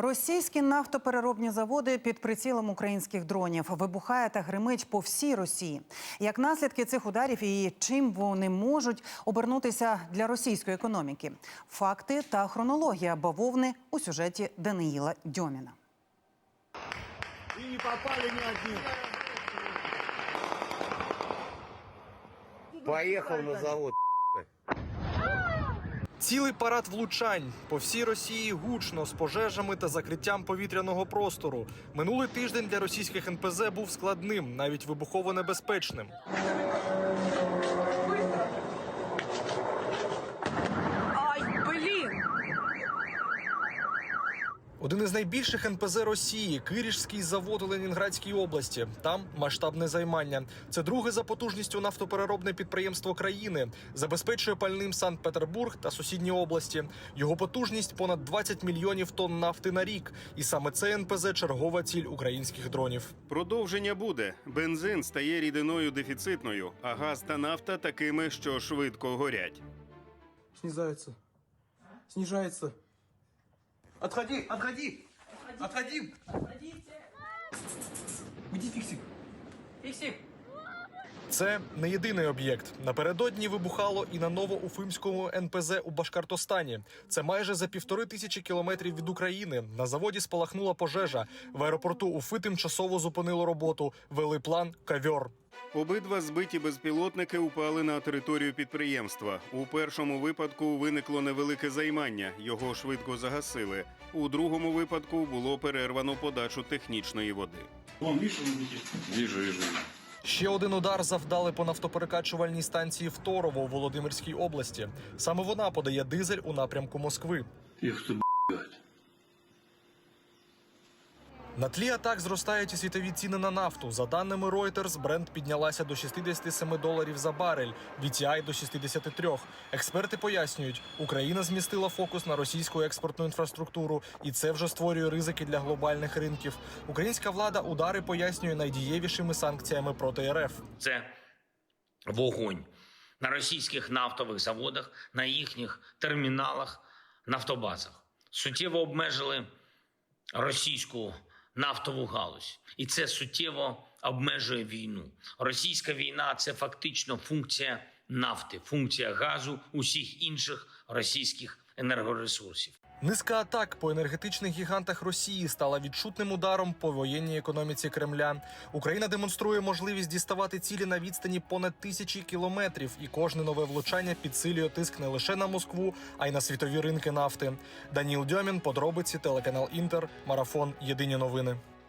Російські нафтопереробні заводи під прицілом українських дронів вибухає та гримить по всій Росії. Як наслідки цих ударів і чим вони можуть обернутися для російської економіки? Факти та хронологія бавовни у сюжеті Даниїла Дьоміна. И не попали ни один. Поехал на завод. Цілий парад влучань по всій Росії гучно з пожежами та закриттям повітряного простору. Минулий тиждень для російських НПЗ був складним, навіть вибухово небезпечним. Один із найбільших НПЗ Росії Кирішський завод у Ленінградській області. Там масштабне займання. Це друге за потужністю нафтопереробне підприємство країни. Забезпечує пальним Санкт-Петербург та сусідні області. Його потужність понад 20 мільйонів тонн нафти на рік. І саме це НПЗ чергова ціль українських дронів. Продовження буде. Бензин стає рідиною дефіцитною, а газ та нафта такими, що швидко горять. Снижается. Снижается. Отходи, отходи! Отходи! Где фиксик? Фіксик! Це не єдиний об'єкт. Напередодні вибухало і на новоуфимському НПЗ у Башкортостані. Це майже за півтори тисячі кілометрів від України. На заводі спалахнула пожежа. В аеропорту Уфи тимчасово зупинило роботу. Вели план кавьор. Обидва збиті безпілотники упали на територію підприємства. У першому випадку виникло невелике займання. Його швидко загасили. У другому випадку було перервано подачу технічної води. Ще один удар завдали по нафтоперекачувальній станції Второво у Володимирській області. Саме вона подає дизель у напрямку Москви. На тлі атак зростають і світові ціни на нафту. За даними Reuters, бренд піднялася до 67 доларів за барель, VTI – до 63. Експерти пояснюють, Україна змістила фокус на російську експортну інфраструктуру, і це вже створює ризики для глобальних ринків. Українська влада удари пояснює найдієвішими санкціями проти РФ. це вогонь на російських нафтових заводах, на їхніх терміналах, нафтобазах. Суттєво обмежили російську нафтову галузь, і це суттєво обмежує війну. Російська війна це фактично функція нафти, функція газу, усіх інших російських енергоресурсів. Низка атак по енергетичних гігантах Росії стала відчутним ударом по воєнній економіці Кремля. Україна демонструє можливість діставати цілі на відстані понад тисячі кілометрів, і кожне нове влучання підсилює тиск не лише на Москву, а й на світові ринки нафти. Даніл Дьомін, подробиці, телеканал Інтер, марафон. Єдині новини.